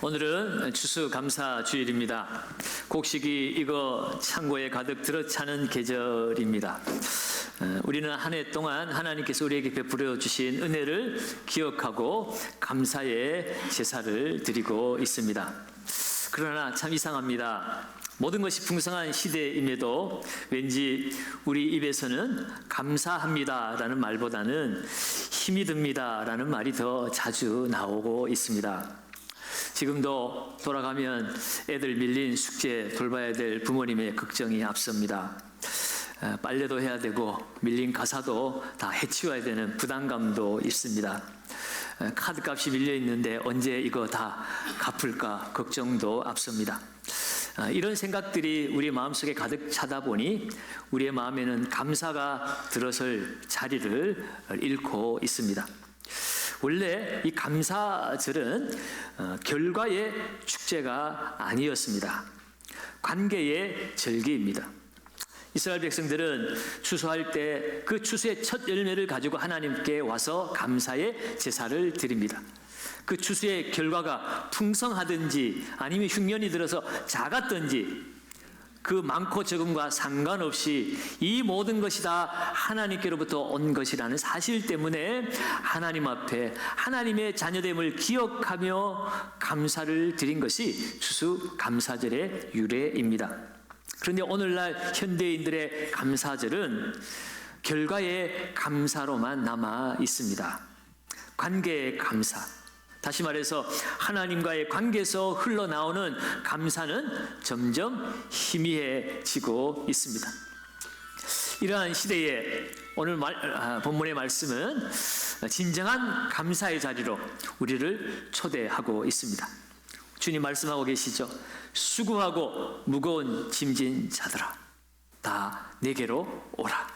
오늘은 추수감사 주일입니다. 곡식이 이거 창고에 가득 들어차는 계절입니다. 어, 우리는 한 해 동안 하나님께서 우리에게 베풀어 주신 은혜를 기억하고 감사의 제사를 드리고 있습니다. 그러나 참 이상합니다. 모든 것이 풍성한 시대임에도 왠지 우리 입에서는 감사합니다라는 말보다는 힘이 듭니다라는 말이 더 자주 나오고 있습니다. 지금도 돌아가면 애들 밀린 숙제 돌봐야 될 부모님의 걱정이 앞섭니다. 어, 빨래도 해야 되고 밀린 가사도 다 해치워야 되는 부담감도 있습니다. 어, 카드값이 밀려 있는데 언제 이거 다 갚을까 걱정도 앞섭니다. 어, 이런 생각들이 우리 마음속에 가득 차다 보니 우리의 마음에는 감사가 들어설 자리를 잃고 있습니다. 원래 이 감사절은 어, 결과의 축제가 아니었습니다. 관계의 절기입니다. 이스라엘 백성들은 추수할 때 그 추수의 첫 열매를 가지고 하나님께 와서 감사의 제사를 드립니다. 그 추수의 결과가 풍성하든지 아니면 흉년이 들어서 작았든지 그 많고 적음과 상관없이 이 모든 것이 다 하나님께로부터 온 것이라는 사실 때문에 하나님 앞에 하나님의 자녀됨을 기억하며 감사를 드린 것이 추수 감사절의 유래입니다. 그런데 오늘날 현대인들의 감사절은 결과의 감사로만 남아 있습니다. 관계의 감사. 다시 말해서 하나님과의 관계에서 흘러나오는 감사는 점점 희미해지고 있습니다. 이러한 시대에 오늘 말, 아, 본문의 말씀은 진정한 감사의 자리로 우리를 초대하고 있습니다. 주님 말씀하고 계시죠. 수고하고 무거운 짐진 자들아, 다 내게로 오라.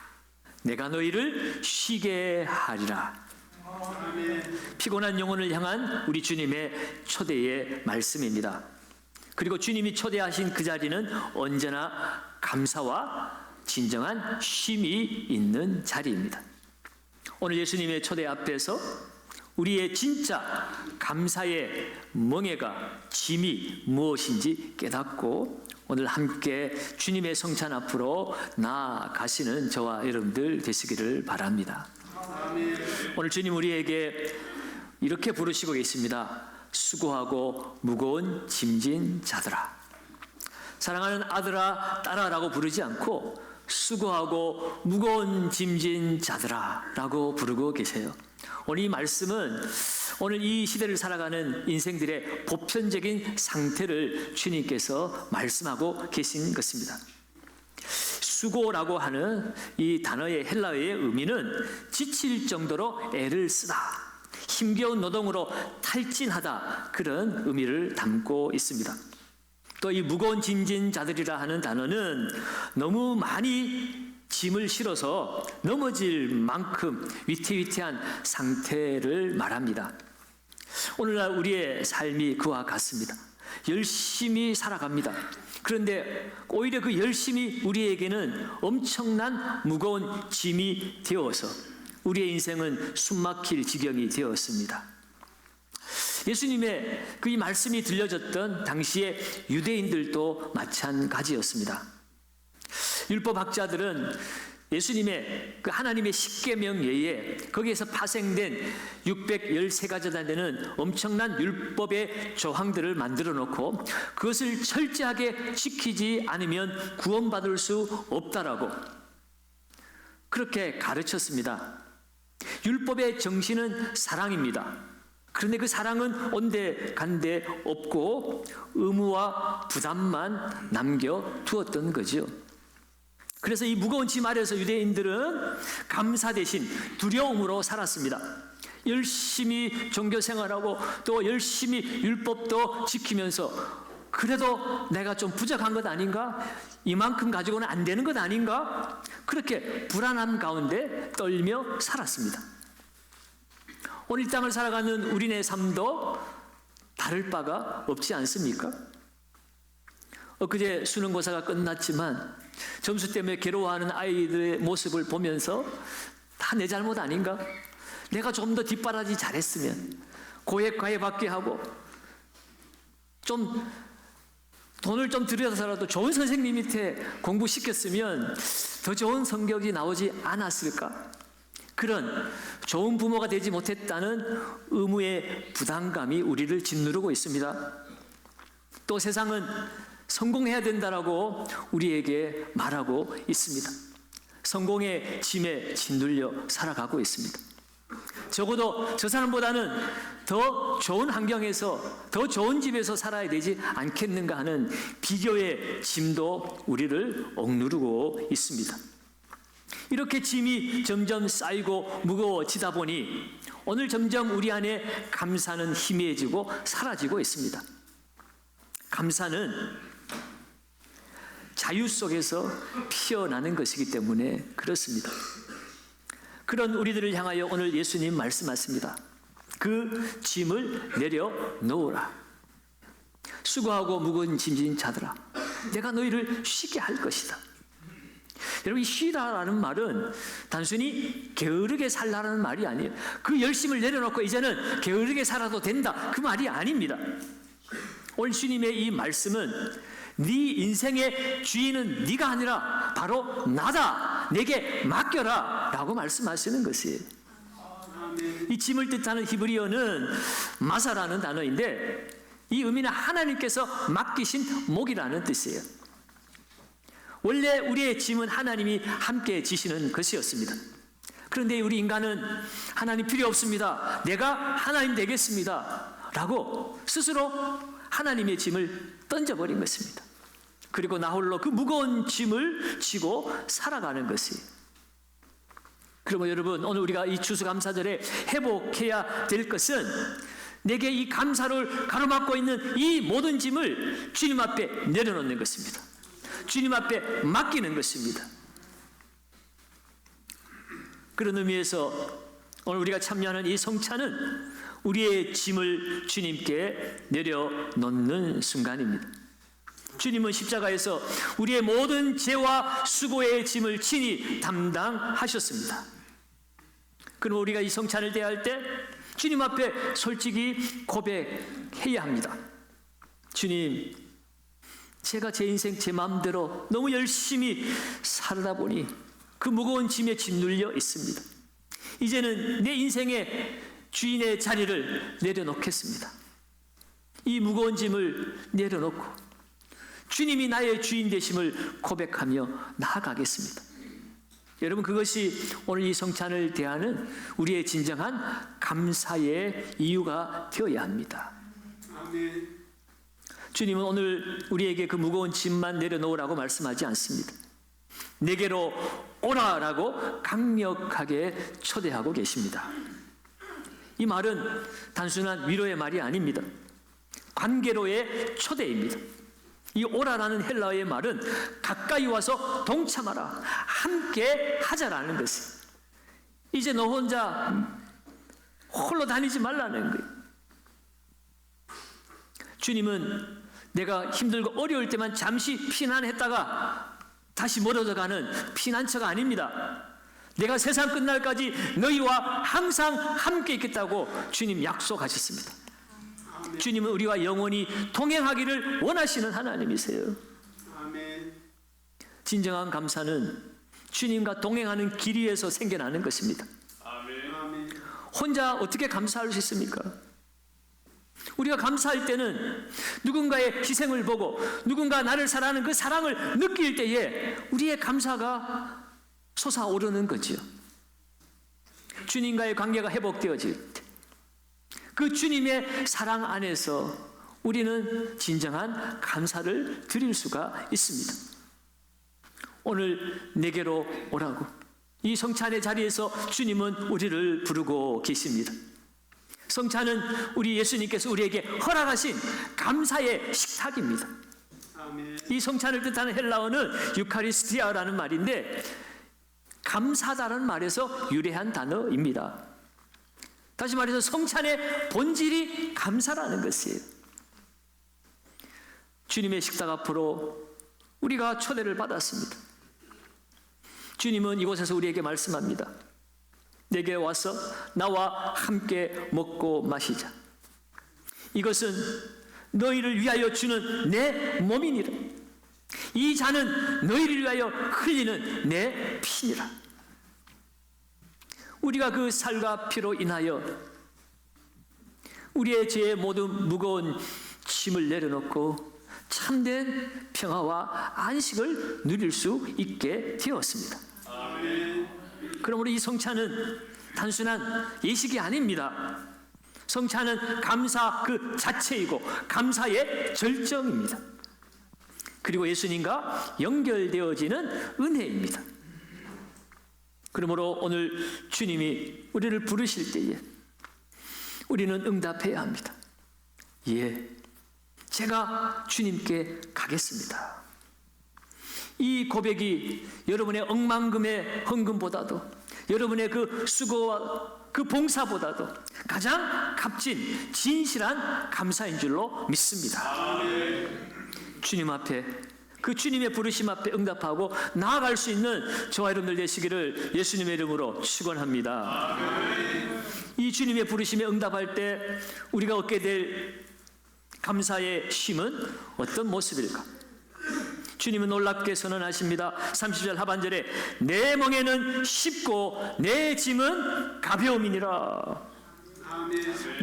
내가 너희를 쉬게 하리라. 피곤한 영혼을 향한 우리 주님의 초대의 말씀입니다. 그리고 주님이 초대하신 그 자리는 언제나 감사와 진정한 쉼이 있는 자리입니다. 오늘 예수님의 초대 앞에서 우리의 진짜 감사의 멍해가 짐이 무엇인지 깨닫고 오늘 함께 주님의 성찬 앞으로 나아가시는 저와 여러분들 되시기를 바랍니다. 오늘 주님 우리에게 이렇게 부르시고 계십니다. 수고하고 무거운 짐진 자들아. 사랑하는 아들아, 딸아라고 부르지 않고 수고하고 무거운 짐진 자들아 라고 부르고 계세요. 오늘 이 말씀은 오늘 이 시대를 살아가는 인생들의 보편적인 상태를 주님께서 말씀하고 계신 것입니다. 수고라고 하는 이 단어의 헬라어의 의미는 지칠 정도로 애를 쓰다, 힘겨운 노동으로 탈진하다 그런 의미를 담고 있습니다. 또 이 무거운 짐진 자들이라 하는 단어는 너무 많이 짐을 실어서 넘어질 만큼 위태위태한 상태를 말합니다. 오늘날 우리의 삶이 그와 같습니다. 열심히 살아갑니다. 그런데 오히려 그 열심히 우리에게는 엄청난 무거운 짐이 되어서 우리의 인생은 숨막힐 지경이 되었습니다. 예수님의 그 이 말씀이 들려졌던 당시의 유대인들도 마찬가지였습니다. 율법학자들은 예수님의 그 하나님의 십계명 외에 거기에서 파생된 613가지나 되는 엄청난 율법의 조항들을 만들어 놓고 그것을 철저하게 지키지 않으면 구원받을 수 없다라고 그렇게 가르쳤습니다. 율법의 정신은 사랑입니다. 그런데 그 사랑은 온데 간데 없고 의무와 부담만 남겨 두었던 거죠. 그래서 이 무거운 짐 아래서 유대인들은 감사 대신 두려움으로 살았습니다. 열심히 종교 생활하고 또 열심히 율법도 지키면서 그래도 내가 좀 부족한 것 아닌가? 이만큼 가지고는 안 되는 것 아닌가? 그렇게 불안한 가운데 떨며 살았습니다. 오늘 이 땅을 살아가는 우리네 삶도 다를 바가 없지 않습니까? 엊그제 수능고사가 끝났지만 점수 때문에 괴로워하는 아이들의 모습을 보면서 다 내 잘못 아닌가? 내가 좀 더 뒷바라지 잘했으면 고액 과외 받게 하고 좀 돈을 좀 들여서라도 좋은 선생님 밑에 공부시켰으면 더 좋은 성격이 나오지 않았을까? 그런 좋은 부모가 되지 못했다는 의무의 부담감이 우리를 짓누르고 있습니다. 또 세상은 성공해야 된다라고 우리에게 말하고 있습니다. 성공의 짐에 짓눌려 살아가고 있습니다. 적어도 저 사람보다는 더 좋은 환경에서 더 좋은 집에서 살아야 되지 않겠는가 하는 비교의 짐도 우리를 억누르고 있습니다. 이렇게 짐이 점점 쌓이고 무거워지다 보니 오늘 점점 우리 안에 감사는 희미해지고 사라지고 있습니다. 감사는 자유 속에서 피어나는 것이기 때문에 그렇습니다. 그런 우리들을 향하여 오늘 예수님 말씀하십니다. 그 짐을 내려 놓으라. 수고하고 무거운 짐진 자들아, 내가 너희를 쉬게 할 것이다. 여러분, 이 쉬라라는 말은 단순히 게으르게 살라는 말이 아니에요. 그 열심을 내려놓고 이제는 게으르게 살아도 된다. 그 말이 아닙니다. 오늘 주님의 이 말씀은 네 인생의 주인은 네가 아니라 바로 나다. 내게 맡겨라 라고 말씀하시는 것이에요. 이 짐을 뜻하는 히브리어는 마사라는 단어인데 이 의미는 하나님께서 맡기신 목이라는 뜻이에요. 원래 우리의 짐은 하나님이 함께 지시는 것이었습니다. 그런데 우리 인간은 하나님 필요 없습니다. 내가 하나님 되겠습니다. 라고 스스로 하나님의 짐을 던져버린 것입니다. 그리고 나 홀로 그 무거운 짐을 지고 살아가는 것이에요. 그러면 여러분, 오늘 우리가 이 추수감사절에 회복해야 될 것은 내게 이 감사를 가로막고 있는 이 모든 짐을 주님 앞에 내려놓는 것입니다. 주님 앞에 맡기는 것입니다. 그런 의미에서 오늘 우리가 참여하는 이 성찬은 우리의 짐을 주님께 내려놓는 순간입니다. 주님은 십자가에서 우리의 모든 죄와 수고의 짐을 친히 담당하셨습니다. 그럼 우리가 이 성찬을 대할 때 주님 앞에 솔직히 고백해야 합니다. 주님, 제가 제 인생 제 마음대로 너무 열심히 살다 보니 그 무거운 짐에 짓눌려 있습니다. 이제는 내 인생의 주인의 자리를 내려놓겠습니다. 이 무거운 짐을 내려놓고 주님이 나의 주인 되심을 고백하며 나아가겠습니다. 여러분 그것이 오늘 이 성찬을 대하는 우리의 진정한 감사의 이유가 되어야 합니다. 주님은 오늘 우리에게 그 무거운 짐만 내려놓으라고 말씀하지 않습니다. 내게로 오라라고 강력하게 초대하고 계십니다. 이 말은 단순한 위로의 말이 아닙니다. 관계로의 초대입니다. 이 오라라는 헬라어의 말은 가까이 와서 동참하라, 함께 하자라는 것이. 이제 너 혼자 홀로 다니지 말라는 거예요. 주님은 내가 힘들고 어려울 때만 잠시 피난했다가 다시 멀어져 가는 피난처가 아닙니다. 내가 세상 끝날까지 너희와 항상 함께 있겠다고 주님 약속하셨습니다. 주님은 우리와 영원히 동행하기를 원하시는 하나님이세요. 진정한 감사는 주님과 동행하는 길 위에서 생겨나는 것입니다. 혼자 어떻게 감사할 수 있습니까? 우리가 감사할 때는 누군가의 희생을 보고 누군가 나를 사랑하는 그 사랑을 느낄 때에 우리의 감사가 솟아오르는 거지요. 주님과의 관계가 회복되어질 때. 그 주님의 사랑 안에서 우리는 진정한 감사를 드릴 수가 있습니다. 오늘 내게로 오라고 이 성찬의 자리에서 주님은 우리를 부르고 계십니다. 성찬은 우리 예수님께서 우리에게 허락하신 감사의 식탁입니다. 이 성찬을 뜻하는 헬라어는 유카리스티아라는 말인데 감사다라는 말에서 유래한 단어입니다. 다시 말해서 성찬의 본질이 감사라는 것이에요. 주님의 식탁 앞으로 우리가 초대를 받았습니다. 주님은 이곳에서 우리에게 말씀합니다. 내게 와서 나와 함께 먹고 마시자. 이것은 너희를 위하여 주는 내 몸이니라. 이 잔은 너희를 위하여 흘리는 내 피니라. 우리가 그 살과 피로 인하여 우리의 죄의 모든 무거운 짐을 내려놓고 참된 평화와 안식을 누릴 수 있게 되었습니다. 그러므로 이 성찬은 단순한 예식이 아닙니다. 성찬은 감사 그 자체이고 감사의 절정입니다. 그리고 예수님과 연결되어지는 은혜입니다. 그러므로 오늘 주님이 우리를 부르실 때에 우리는 응답해야 합니다. 예, 제가 주님께 가겠습니다. 이 고백이 여러분의 억만금의 헌금보다도 여러분의 그 수고와 그 봉사보다도 가장 값진 진실한 감사인 줄로 믿습니다. 주님 앞에 그 주님의 부르심 앞에 응답하고 나아갈 수 있는 저와 여러분들 되시기를 예수님의 이름으로 축원합니다. 이 주님의 부르심에 응답할 때 우리가 얻게 될 감사의 쉼은 어떤 모습일까? 주님은 놀랍게 선언하십니다. 30절 하반절에 내 멍에는 쉽고 내 짐은 가벼움이니라.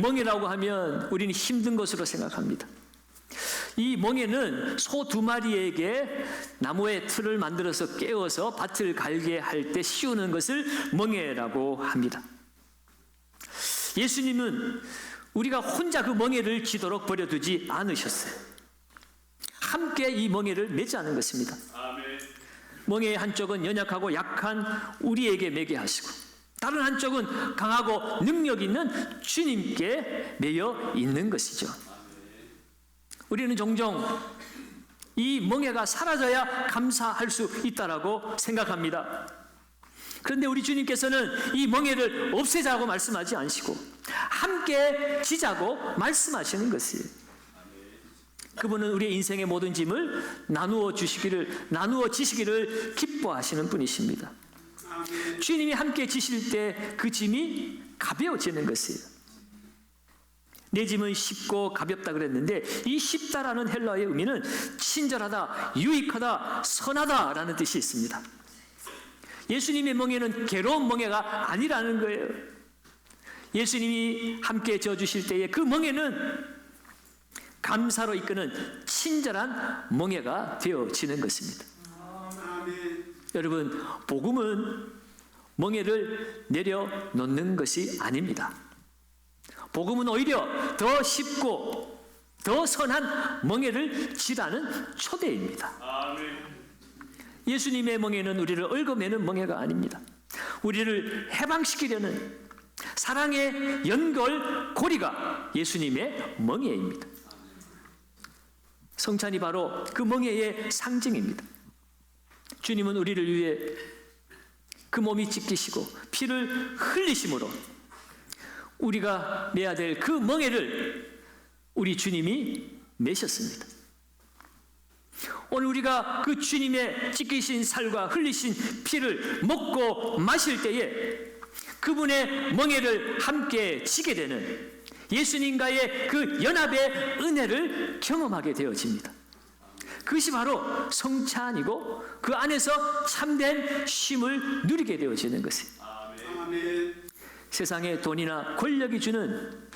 멍이라고 하면 우리는 힘든 것으로 생각합니다. 이 멍에는 소 두 마리에게 나무의 틀을 만들어서 깨워서 밭을 갈게 할 때 씌우는 것을 멍에라고 합니다. 예수님은 우리가 혼자 그 멍에를 지도록 버려두지 않으셨어요. 함께 이 멍에를 않은 것입니다. 멍에의 한쪽은 연약하고 약한 우리에게 매게 하시고 다른 한쪽은 강하고 능력 있는 주님께 매여 있는 것이죠. 우리는 종종 이 멍해가 사라져야 감사할 수 있다라고 생각합니다. 그런데 우리 주님께서는 이 멍해를 없애자고 말씀하지 않으시고 함께 지자고 말씀하시는 것이에요. 그분은 우리의 인생의 모든 짐을 나누어 주시기를 나누어 지시기를 기뻐하시는 분이십니다. 주님이 함께 지실 때 그 짐이 가벼워지는 것이에요. 내 짐은 쉽고 가볍다 그랬는데 이 쉽다라는 헬라어의 의미는 친절하다, 유익하다, 선하다라는 뜻이 있습니다. 예수님의 멍에는 괴로운 멍에가 아니라는 거예요. 예수님이 함께 져 주실 때에 그 멍에는 감사로 이끄는 친절한 멍에가 되어지는 것입니다. 여러분, 복음은 멍에를 내려놓는 것이 아닙니다. 복음은 오히려 더 쉽고 더 선한 멍에를 지라는 초대입니다. 예수님의 멍에는 우리를 얽어매는 멍에가 아닙니다. 우리를 해방시키려는 사랑의 연결 고리가 예수님의 멍에입니다. 성찬이 바로 그 멍에의 상징입니다. 주님은 우리를 위해 그 몸이 찢기시고 피를 흘리심으로 우리가 매야 될 그 멍에를 우리 주님이 매셨습니다. 오늘 우리가 그 주님의 찢기신 살과 흘리신 피를 먹고 마실 때에 그분의 멍에를 함께 지게 되는 예수님과의 그 연합의 은혜를 경험하게 되어집니다. 그것이 바로 성찬이고 그 안에서 참된 쉼을 누리게 되어지는 것이에요. 세상에 돈이나 권력이 주는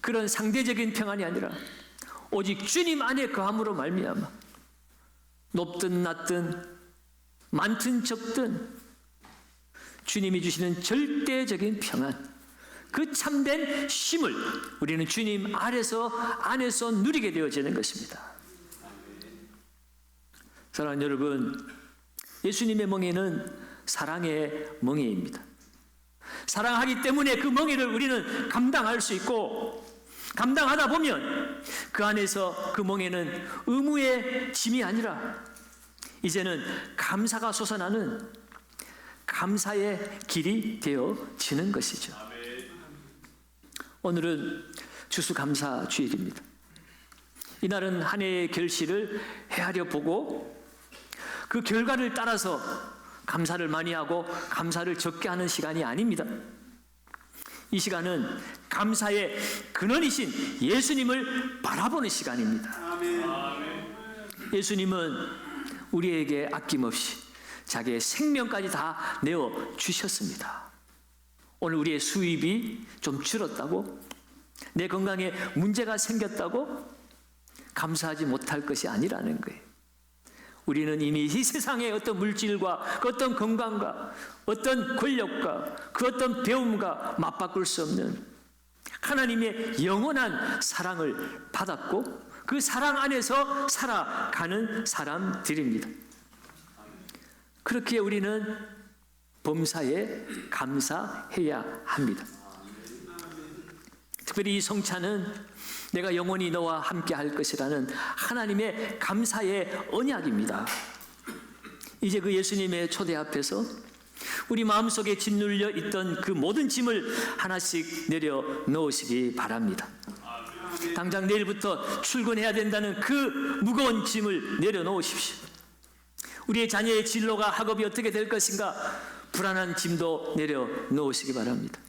그런 상대적인 평안이 아니라 오직 주님 안에 거함으로 말미암아 높든 낮든 많든 적든 주님이 주시는 절대적인 평안 그 참된 쉼을 우리는 주님 아래서 안에서 누리게 되어지는 것입니다. 사랑하는 여러분, 예수님의 멍에는 사랑의 멍에입니다. 사랑하기 때문에 그 멍에를 우리는 감당할 수 있고 감당하다 보면 그 안에서 그 멍에는 의무의 짐이 아니라 이제는 감사가 솟아나는 감사의 길이 되어지는 것이죠. 오늘은 주수감사 주일입니다. 이날은 한 해의 결실을 헤아려 보고 그 결과를 따라서 감사를 많이 하고 감사를 적게 하는 시간이 아닙니다. 이 시간은 감사의 근원이신 예수님을 바라보는 시간입니다. 예수님은 우리에게 아낌없이 자기의 생명까지 다 내어 주셨습니다. 오늘 우리의 수입이 좀 줄었다고? 내 건강에 문제가 생겼다고? 감사하지 못할 것이 아니라는 거예요. 우리는 이미 이 세상의 어떤 물질과 그 어떤 건강과 어떤 권력과 그 어떤 배움과 맞바꿀 수 없는 하나님의 영원한 사랑을 받았고 그 사랑 안에서 살아가는 사람들입니다. 그렇게 우리는 범사에 감사해야 합니다. 특별히 이 성찬은 내가 영원히 너와 함께 할 것이라는 하나님의 감사의 언약입니다. 이제 그 예수님의 초대 앞에서 우리 마음속에 짓눌려 있던 그 모든 짐을 하나씩 내려 놓으시기 바랍니다. 당장 내일부터 출근해야 된다는 그 무거운 짐을 내려 놓으십시오. 우리의 자녀의 진로가 학업이 어떻게 될 것인가 불안한 짐도 내려 놓으시기 바랍니다.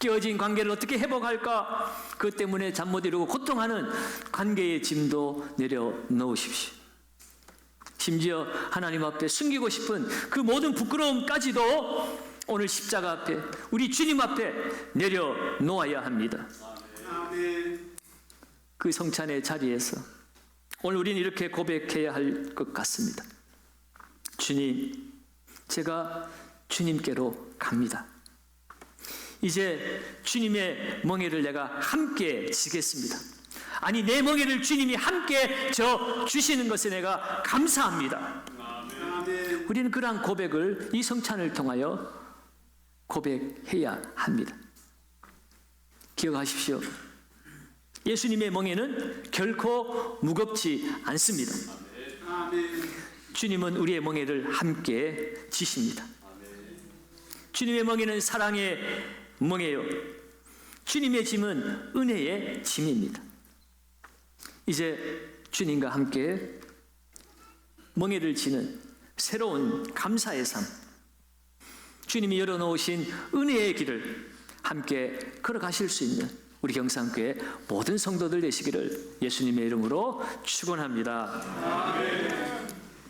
깨어진 관계를 어떻게 회복할까? 그것 때문에 잠 못 이루고 고통하는 관계의 짐도 내려 놓으십시오. 심지어 하나님 앞에 숨기고 싶은 그 모든 부끄러움까지도 오늘 십자가 앞에 우리 주님 앞에 내려 놓아야 합니다. 그 성찬의 자리에서 오늘 우리는 이렇게 고백해야 할 것 같습니다. 주님, 제가 주님께로 갑니다. 이제 주님의 멍에를 내가 함께 지겠습니다. 아니 내 멍에를 주님이 함께 져 주시는 것에 내가 감사합니다. 우리는 그러한 고백을 이 성찬을 통하여 고백해야 합니다. 기억하십시오. 예수님의 멍에는 결코 무겁지 않습니다. 주님은 우리의 멍에를 함께 지십니다. 주님의 멍에는 사랑의 멍에요. 주님의 짐은 은혜의 짐입니다. 이제 주님과 함께 멍에를 지는 새로운 감사의 삶, 주님이 열어놓으신 은혜의 길을 함께 걸어가실 수 있는 우리 경상교회 모든 성도들 되시기를 예수님의 이름으로 축원합니다.